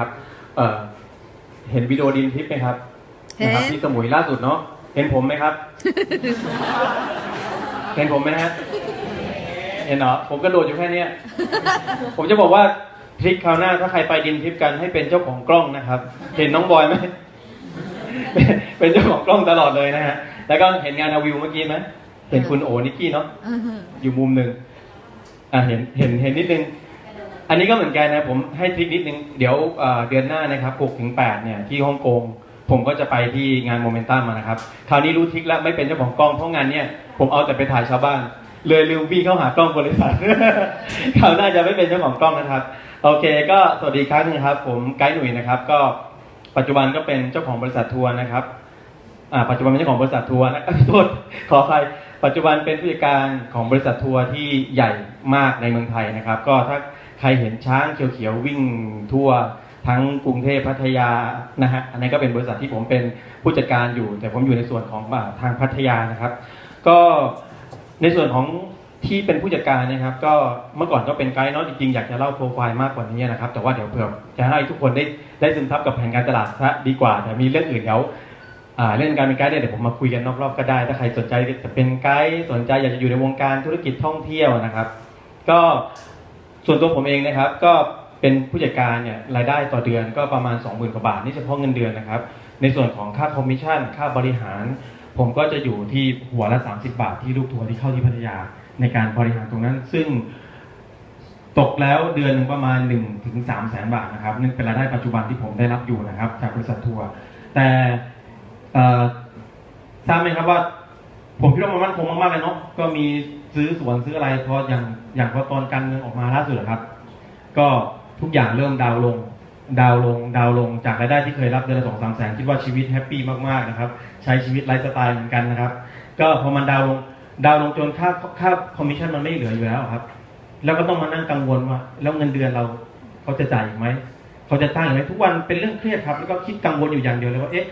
ครับเอ่อเห็นวิดีโอดินทิปไหมครับเห็นนะครับ ที่สมุยล่าสุดเนาะ เห็นผมไหมครับ เห็นผมไหมฮะ เห็นเหรอ ผมกระโดดอยู่แค่เนี้ย ผมจะบอกว่าทริคคราวหน้าถ้าใครไปดินทิปกันให้เป็นเจ้าของกล้องนะครับ เห็นน้องบอยไหมเป็นเป็นเจ้าของกล้องตลอดเลยนะฮะ แล้วก็เห็นงานอาวิวเมื่อกี้ไหมเห็นคุณโอนิกกี้เนาะอือฮึอยู่มุมหนึ่ง อ่าเห็น เห็น เห็นนิดนึง อันนี้ก็เหมือนกันนะผมให้ทริคนิดนึงเดี๋ยวเดือนหน้านะครับ6ถึง8เนี่ยที่ฮ่องกงผมก็จะไปที่งานโมเมนตัมมานะครับ คราวนี้รู้ทริคแล้วไม่เป็นเจ้าของกล้องเพราะงานเนี่ยผมเอาแต่ไปถ่ายชาวบ้าน เลยลืมวิ่งเข้าหากล้องบริษัทคราวหน้าจะไม่เป็นเจ้าของกล้องนะครับ โอเคก็สวัสดีครั้งนึงครับ ผมไกด์หนุ่ยนะครับ ก็ปัจจุบันก็เป็นเจ้าของบริษัททัวร์นะครับอ่าปัจจุบันเป็นเจ้าของบริษัททัวร์นะโทษขออภัยปัจจุบันเป็นผู้จัดการของบริษัททัวร์ที่ใหญ่มากในเมืองไทยนะครับ ก็ถ้า ใครเห็นช้างเขียวๆวิ่งทั่วทั้งกรุงเทพพัทยานะฮะอันนี้ก็เป็นบริษัทที่ผมเป็นผู้จัดการอยู่ แต่ผมอยู่ในส่วนของาทางพัทยานะครับ ก็ในส่วนของที่เป็นผู้จัดการนะครับ ก็เมื่อก่อนก็เป็นไกด์เนาะจริงๆอยากจะเล่าโปรไฟล์มากกว่านี้นะครับ แต่ว่าเดี๋ยวเผื่อจะให้ทุกคนได้ได้ซึมซับกับแผนการตลาดซะดีกว่าแต่มีเรื่องอื่นเดี๋ยวอ่าเรื่องการเป็นไกด์เนี่ยเดี๋ยวผมมาคุยกันนอกรอบก็ได้ ถ้าใครสนใจจะเป็นไกด์สนใจอยากจะอยู่ในวงการธุรกิจท่องเที่ยวนะครับ ก็ ส่วนตัวผมเองนะครับ ก็เป็นผู้จัดการเนี่ยรายได้ต่อเดือนก็ประมาณ 20,000กว่าบาทนี่เฉพาะเงินเดือนนะครับ ในส่วนของค่าคอมมิชชั่น ค่าบริหาร ผมก็จะอยู่ที่หัวละ 30 บาทที่ลูกทัวร์ที่เข้าที่พัทยาในการบริหารตรงนั้น ซึ่งตกแล้วเดือนหนึ่งประมาณ1ถึง3แสนบาทนะครับนั่นเป็นรายได้ปัจจุบันที่ผมได้รับอยู่นะครับ จากบริษัททัวร์แต่ทราบไหมครับว่า ผมคิดว่ามันมั่นคงมากๆเลยเนาะก็มีซื้อสวนซื้ออะไรพออย่างอย่างพอตอนการเมืองออกมาล่าสุดครับ ก็ทุกอย่างเริ่มดาวลง ดาวลง ดาวลงจากรายได้ที่เคยรับเดือนละสองสามแสนคิดว่าชีวิตแฮปปี้มากๆนะครับ ใช้ชีวิตไลฟ์สไตล์เหมือนกันนะครับ ก็พอมันดาวลงดาวลงจนค่าค่าคอมมิชชั่นมันไม่เหลืออยู่แล้วครับ แล้วก็ต้องมานั่งกังวลว่าแล้วเงินเดือนเราเขาจะจ่ายอีกไหมเขาจะตั้งอีกไหมทุกวันเป็นเรื่องเครียดครับ แล้วก็คิดกังวลอยู่อย่างเดียวเลยว่าเอ๊ะ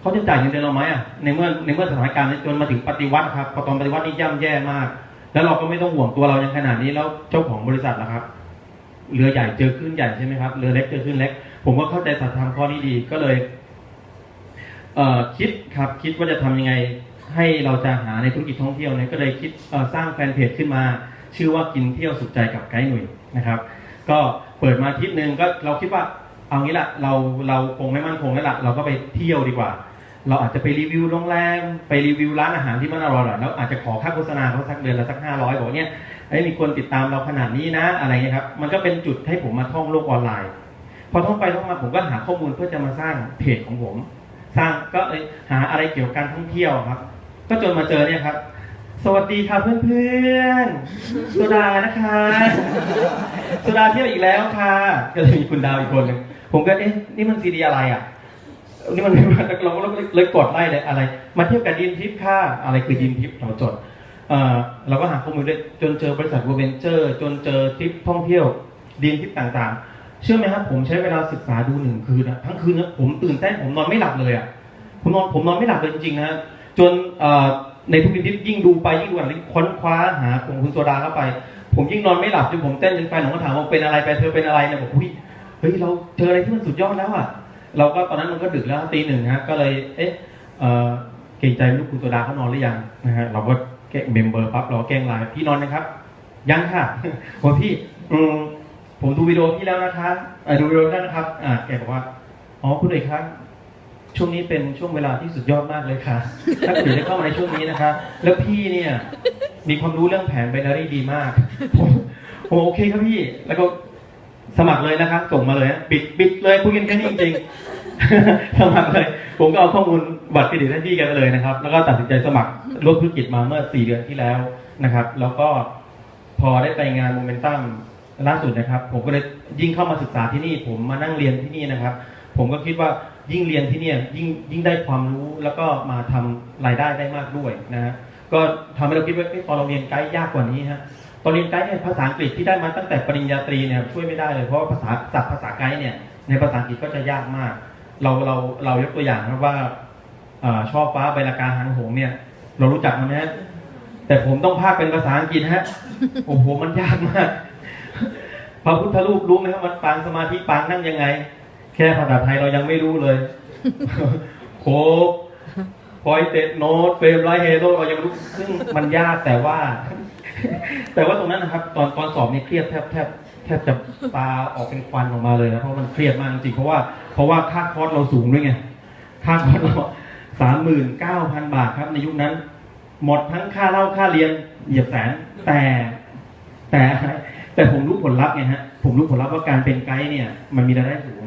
เขาจะจ่ายเงินเดือนเราไหมอะในเมื่อในเมื่อสถานการณ์นี้จนมาถึงปฏิวัติครับพอตอนปฏิวัตินี่ย่ำแย่มาก แล้วเราก็ไม่ต้องห่วงตัวเรายังขนาดนี้แล้วเจ้าของบริษัทล่ะครับ เรือใหญ่เจอคลื่นใหญ่ใช่ไหมครับเรือเล็กเจอคลื่นเล็ก ผมก็เข้าใจสัจธรรมข้อนี้ดีก็เลยเอคิดครับคิดว่าจะทำยังไง ให้เราจะหาในธุรกิจท่องเที่ยวเนี่ยก็เลยคิดสร้างแฟนเพจขึ้นมา ชื่อว่ากินเที่ยวสุขใจกับไกด์หนุ่ยนะครับ ก็เปิดมาอาทิตย์หนึ่งก็เราคิดว่าเอางี้ละเราเราคงไม่มั่นคงแล้วละเราก็ไปเที่ยวดีกว่า เราอาจจะไปรีวิวโรงแรมไปรีวิวร้านอาหารที่มันอร่อยแล้วอาจจะขอค่าโฆษณาเขาสักเดือนละสักห้าร้อยบอกเนี่ยไอ้มีคนติดตามเราขนาดนี้นะอะไรเงี้ยครับมันก็เป็นจุดให้ผมมาท่องโลกออนไลน์ พอท่องไปท่องมาผมก็หาข้อมูลเพื่อจะมาสร้างเพจของผม สร้างก็เอยหาอะไรเกี่ยวกับการท่องเที่ยวครับ ก็จนมาเจอเนี่ยครับ สวัสดีค่ะเพื่อนๆโซดานะคะโซดาเที่ยวอีกแล้วค่ะ ก็เลยมีคุณดาวอีกคนหนึ่งผมก็เอ๊ะนี่มันซีดีอะไรอะ นี่มันเราก็เลยกดไล่เลยอะไร มาเที่ยวกับดีมทิปค่ะอะไรคือดีมทิปเราจดเอ่อเราก็หาข้อมูลด้วยจนเจอบริษัทวเวนเจอร์ จนเจอทริปท่องเที่ยวดีมทิปต่างๆ เชื่อไหมครับผมใช้เวลาศึกษาดูหนึ่งคืนนะทั้งคืนนะผมตื่นเต้นผมนอนไม่หลับเลยอะผมนอนผมนอนไม่หลับเลยจริงๆนะจนในทุกดีนทริปยิ่งดูไปยิ่งดูอะไรค้นคว้าหาของคุณโซดาเข้าไป ผมยิ่งนอนไม่หลับจนผมเต้นจนแฟนผมก็ถามว่าเป็นอะไรไปเธอเป็นอะไรเนี่ยบอกอุ้ยเฮ้ยเราเจออะไรที่มันสุดยอดแล้วอะ เราก็ตอนนั้นมันก็ดึกแล้วตีหนึ่งฮะก็เลยเอ๊ะเออเกรงใจลูกคุณโซดาเขานอนหรือยังนะฮะเราก็แกเมมเบอร์ปั๊บเราแกล้งไลน์พี่นอนนะครับ ยังค่ะบอกพี่อืมผมดูวิดีโอพี่แล้วนะคะดูวิดีโอแล้วนะครับ อ่าแกบอกว่าอ๋อคุณเอกครับช่วงนี้เป็นช่วงเวลาที่สุดยอดมากเลยค่ะ ถ้าคุณได้เข้ามาในช่วงนี้นะคะ แล้วพี่เนี่ย มีความรู้เรื่องแผนไบนารี่ดีมากผมโอเคครับพี่ แล้วก็ สมัครเลยนะครับ ส่งมาเลยฮะบิดบิดเลยคุยกันแค่นี้จริงๆสมัครเลย ผมก็เอาข้อมูลบัตรเครดิตให้พี่กันไปเลยนะครับ แล้วก็ตัดสินใจสมัครร่วมธุรกิจมาเมื่อ4เดือนที่แล้วนะครับ แล้วก็พอได้ไปงานโมเมนตัมล่าสุดนะครับ ผมก็เลยยิ่งเข้ามาศึกษาที่นี่ ผมมานั่งเรียนที่นี่นะครับ ผมก็คิดว่ายิ่งเรียนที่นี่ยิ่งยิ่งได้ความรู้แล้วก็มาทำรายได้ได้มากด้วยนะฮะก็ทำให้เราคิดว่าเอ๊ะตอนเราเรียนไกด์ยากกว่านี้ฮะ ตอนเรียนไกด์เนี่ยภาษาอังกฤษที่ได้มาตั้งแต่ปริญญาตรีเนี่ยช่วยไม่ได้เลยเพราะว่าภาษาศัพท์ภาษาไกด์เนี่ยในภาษาอังกฤษก็จะยากมาก เราเราเรายกตัวอย่างนะว่าอ่อชอบฟ้าใบละกาหางหงเนี่ย เรารู้จักมันไหมฮะแต่ผมต้องพากเป็นภาษาอังกฤษฮะโอ้โหมันยากมากพระพุทธรูปรู้ไหมครับมันปางสมาธิปางนั่งยังไง แค่ภาษาไทยเรายังไม่รู้เลยโคพอยเต็ดโนตเฟรมไลท์เฮโร่เรายังไม่รู้ซึ่งมันยากแต่ว่า แต่ว่าตรงนั้นนะครับ ตอนตอนสอบเนี่ยเครียดแทบแทบแทบจะตาออกเป็นควันออกมาเลยนะเพราะมันเครียดมากจริงๆเพราะว่าเพราะว่าค่าคอร์สเราสูงด้วยไงค่าคอร์สเราสามหมื่นเก้าพันบาทครับ ในยุคนั้น หมดทั้งค่าเล่าค่าเรียนเหยียบแสนแต่ แต่แต่ผมรู้ผลลัพธ์ไงฮะผมรู้ผลลัพธ์ว่าการเป็นไกด์เนี่ย มันมีรายได้สูง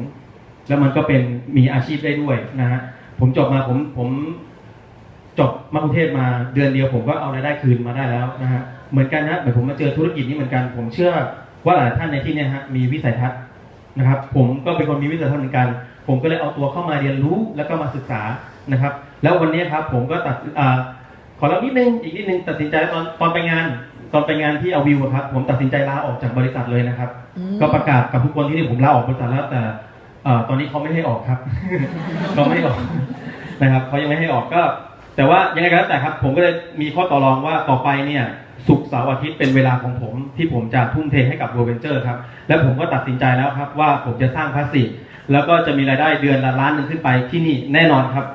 แล้วมันก็เป็นมีอาชีพได้ด้วยนะฮะผมจบมาผมผมจบมากรุงเทพมาเดือนเดียวผมก็เอารายได้คืนมาได้แล้วนะฮะ เหมือนกันนะเหมือนผมมาเจอธุรกิจนี้เหมือนกัน ผมเชื่อว่าหลายท่านในที่เนี้ฮะมีวิสัยทัศน์นะครับ ผมก็เป็นคนมีวิสัยทัศน์เหมือนกัน ผมก็เลยเอาตัวเข้ามาเรียนรู้แล้วก็มาศึกษานะครับ แล้ววันนี้ครับผมก็ตัดอ่าขอเล่านิดนึงอีกนิดนึงตัดสินใจตอนตอนไปงานตอนไปงานที่เอาวิวอะครับผมตัดสินใจลาออกจากบริษัทเลยนะครับอืมก็ประกาศกับทุกคนที่นี่ผมลาออกบริษัทแล้วแต่เอ่อตอนนี้เขาไม่ให้ออกครับเขาไม่ให้ออกนะครับเขายังไม่ให้ออกก็ แต่ว่ายังไงก็แล้วแต่ครับ ผมก็เลยมีข้อต่อรองว่าต่อไปเนี่ย ศุกร์เสาร์อาทิตย์เป็นเวลาของผม ที่ผมจะทุ่มเทให้กับโรเวนเจอร์ครับ และผมก็ตัดสินใจแล้วครับว่าผมจะสร้างพาสซีฟแล้วก็จะมีรายได้เดือนละล้านหนึ่งขึ้นไปที่นี่แน่นอนครับ